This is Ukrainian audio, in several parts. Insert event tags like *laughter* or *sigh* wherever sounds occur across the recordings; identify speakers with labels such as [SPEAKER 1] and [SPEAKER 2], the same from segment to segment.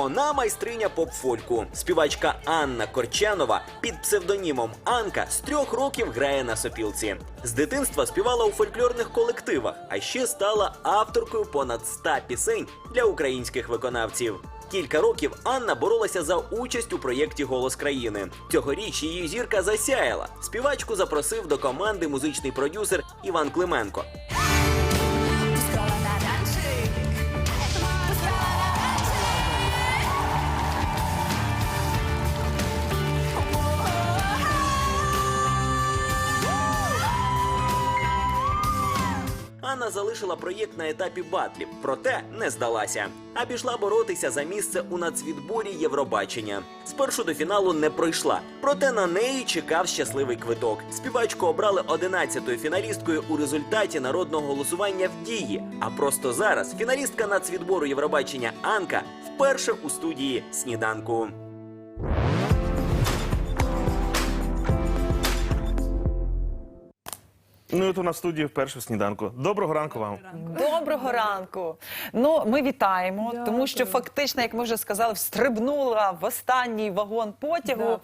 [SPEAKER 1] Вона майстриня поп-фольку. Співачка Анна Корчанова під псевдонімом Анка з трьох років грає на сопілці. З дитинства співала у фольклорних колективах, а ще стала авторкою понад 100 пісень для українських виконавців. Кілька років Анна боролася за участь у проєкті Голос країни. Цьогоріч її зірка засяяла. Співачку запросив до команди музичний продюсер Іван Клименко. Анна залишила проєкт на етапі батлів, проте не здалася, а пішла боротися за місце у нацвідборі Євробачення. Спершу до фіналу не пройшла, проте на неї чекав щасливий квиток. Співачку обрали 11-ю фіналісткою у результаті народного голосування в дії. А просто зараз фіналістка нацвідбору Євробачення Анка вперше у студії сніданку.
[SPEAKER 2] Ну, і от у нас в студії вперше в сніданку. Доброго ранку вам.
[SPEAKER 3] Доброго ранку. Ну, ми вітаємо, тому що фактично, як ми вже сказали, встрибнула в останній вагон потягу.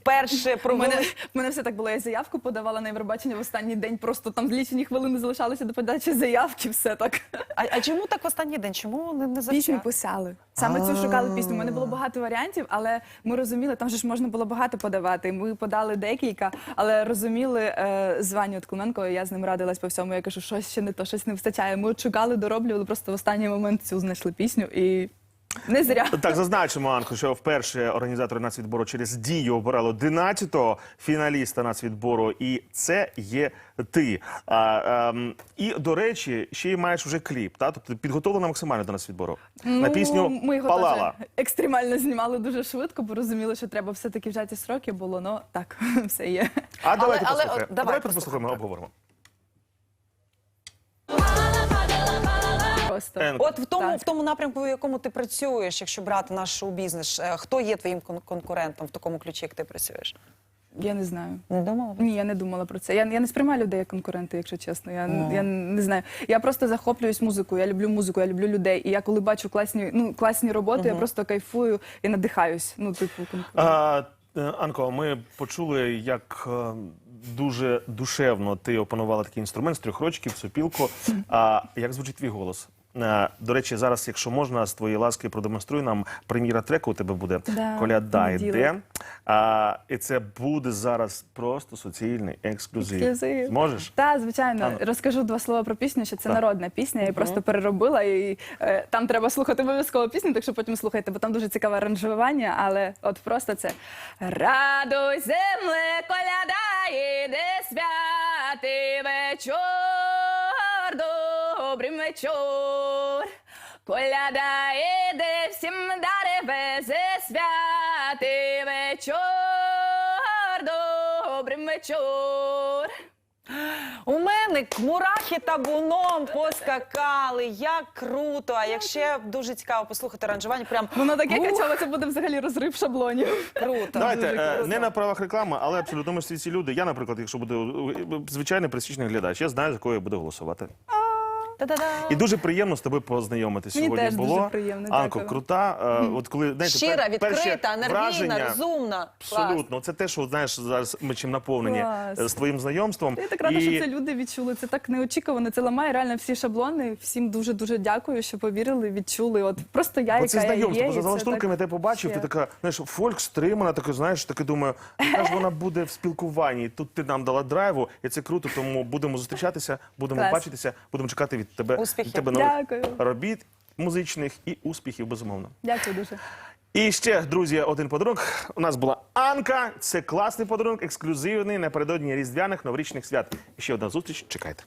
[SPEAKER 3] Вперше провели.
[SPEAKER 4] мене, у мене все так було. Я заявку подавала на Євробачення в останній день. Просто там лічені хвилини залишалися до подачі заявки. Все так.
[SPEAKER 3] А, а чому так в останній день? Чому не, не
[SPEAKER 4] Пісню
[SPEAKER 3] завчасно?
[SPEAKER 4] писали. Саме цю шукали пісню. У мене було багато варіантів, але ми розуміли, там же ж можна було багато подавати. Ми подали декілька, але розуміли е, з Ваню Клименко, я з ним радилась по всьому. Я кажу, щось ще не то, щось не вистачає. Ми от шукали, дороблювали, просто в останній момент цю знайшли пісню і не зря.
[SPEAKER 2] Так, зазначимо, Анко, що вперше організатори нацвідбору через дію обирали 11-го фіналіста нацвідбору, і це є ти. А, ем, і, до речі, ще й маєш вже кліп, та? тобто підготовлена максимально до нацвідбору. На пісню
[SPEAKER 4] Ну, ми його
[SPEAKER 2] Палала.
[SPEAKER 4] теж екстремально знімали дуже швидко, бо розуміли, що треба все-таки вжаті сроки було. Ну так, *laughs* все є.
[SPEAKER 2] А давайте
[SPEAKER 3] але,
[SPEAKER 2] послухаємо.
[SPEAKER 3] давай послухаємо,
[SPEAKER 2] послухаємо, обговоримо.
[SPEAKER 4] Просто.
[SPEAKER 2] Енко.
[SPEAKER 3] От в тому,
[SPEAKER 4] Так.
[SPEAKER 3] в тому напрямку, в якому ти працюєш, якщо брати наш шоу-бізнес, е, хто є твоїм кон- конкурентом в такому ключі, як ти працюєш?
[SPEAKER 4] Я не знаю.
[SPEAKER 3] Не думала?
[SPEAKER 4] Ні, я не думала про це. Я, я не сприймаю людей як конкуренти, якщо чесно. Я,
[SPEAKER 3] О.
[SPEAKER 4] я не знаю. Я просто захоплююсь музикою. Я люблю музику, я люблю людей. І я коли бачу класні, ну, класні роботи, я просто кайфую і надихаюсь. Ну, типу, конкурент.
[SPEAKER 2] А, е, Анко, ми почули, як е, дуже душевно ти опанувала такий інструмент з трьох рочків, сопілку. А як звучить твій голос? Е, До речі, зараз, якщо можна, з твоєї ласки продемонструй нам прем'єра треку. У тебе буде
[SPEAKER 4] Да,
[SPEAKER 2] коляда йде. А, і це буде зараз просто суцільний ексклюзив.
[SPEAKER 4] Ексклюзив.
[SPEAKER 2] Можеш?
[SPEAKER 4] Так, звичайно,
[SPEAKER 2] Ану.
[SPEAKER 4] розкажу два слова про пісню, що це
[SPEAKER 2] Так.
[SPEAKER 4] народна пісня. Я її просто переробила, і е, там треба слухати обов'язково пісню, так що потім слухайте, бо там дуже цікаве аранжування. Але от просто це радуй земле, коляда, іде святий вечір, добрий вечір. Коляда іде, всім дари везе святий вечір, добрий вечір.
[SPEAKER 3] У мене мурахи табуном поскакали. Як круто! А якщо дуже цікаво послухати аранжування, прям
[SPEAKER 4] Воно таке качало, це буде взагалі розрив шаблонів.
[SPEAKER 3] круто.
[SPEAKER 2] Давайте
[SPEAKER 3] дуже
[SPEAKER 2] е,
[SPEAKER 3] круто.
[SPEAKER 2] не на правах реклами, але абсолютно ми ж всі ці люди. Я, наприклад, якщо буду е, звичайний присічний глядач, я знаю, за кого я буду голосувати.
[SPEAKER 3] Та-да-да.
[SPEAKER 2] І дуже приємно з тобою познайомитися
[SPEAKER 4] Мені
[SPEAKER 2] сьогодні
[SPEAKER 4] теж
[SPEAKER 2] було.
[SPEAKER 4] дуже приємно,
[SPEAKER 2] Анко,
[SPEAKER 4] дякую.
[SPEAKER 2] крута. Е, От коли знаєте,
[SPEAKER 3] Щира,
[SPEAKER 2] пер- перші
[SPEAKER 3] відкрита, енергійна,
[SPEAKER 2] враження,
[SPEAKER 3] розумна. Клас.
[SPEAKER 2] Абсолютно, це те, що знаєш зараз ми чим наповнені
[SPEAKER 4] Клас.
[SPEAKER 2] е, з твоїм знайомством.
[SPEAKER 4] Я так рада, що це люди відчули. Це так неочікувано. Це ламає реально всі шаблони. Всім дуже дуже дякую, що повірили, відчули. От просто я,
[SPEAKER 2] Бо це
[SPEAKER 4] яка я
[SPEAKER 2] знайомство,
[SPEAKER 4] є.
[SPEAKER 2] бо за
[SPEAKER 4] і це
[SPEAKER 2] залаштунками
[SPEAKER 4] так
[SPEAKER 2] я тебе побачив, ти
[SPEAKER 4] ще.
[SPEAKER 2] така, знаєш, фольк стримана, таке, знаєш, таке думаю, яка ж вона буде в спілкуванні. Тут ти нам дала драйву, і це круто, тому будемо зустрічатися, будемо
[SPEAKER 4] Клас.
[SPEAKER 2] бачитися, будемо чекати від тебе,
[SPEAKER 3] Успіхів.
[SPEAKER 2] від тебе нових
[SPEAKER 4] Дякую.
[SPEAKER 2] робіт музичних і успіхів, безумовно.
[SPEAKER 4] Дякую дуже.
[SPEAKER 2] І ще, друзі, один подарунок. У нас була Анка. Це класний подарунок, ексклюзивний напередодні різдвяних новорічних свят. І ще одна зустріч. Чекайте.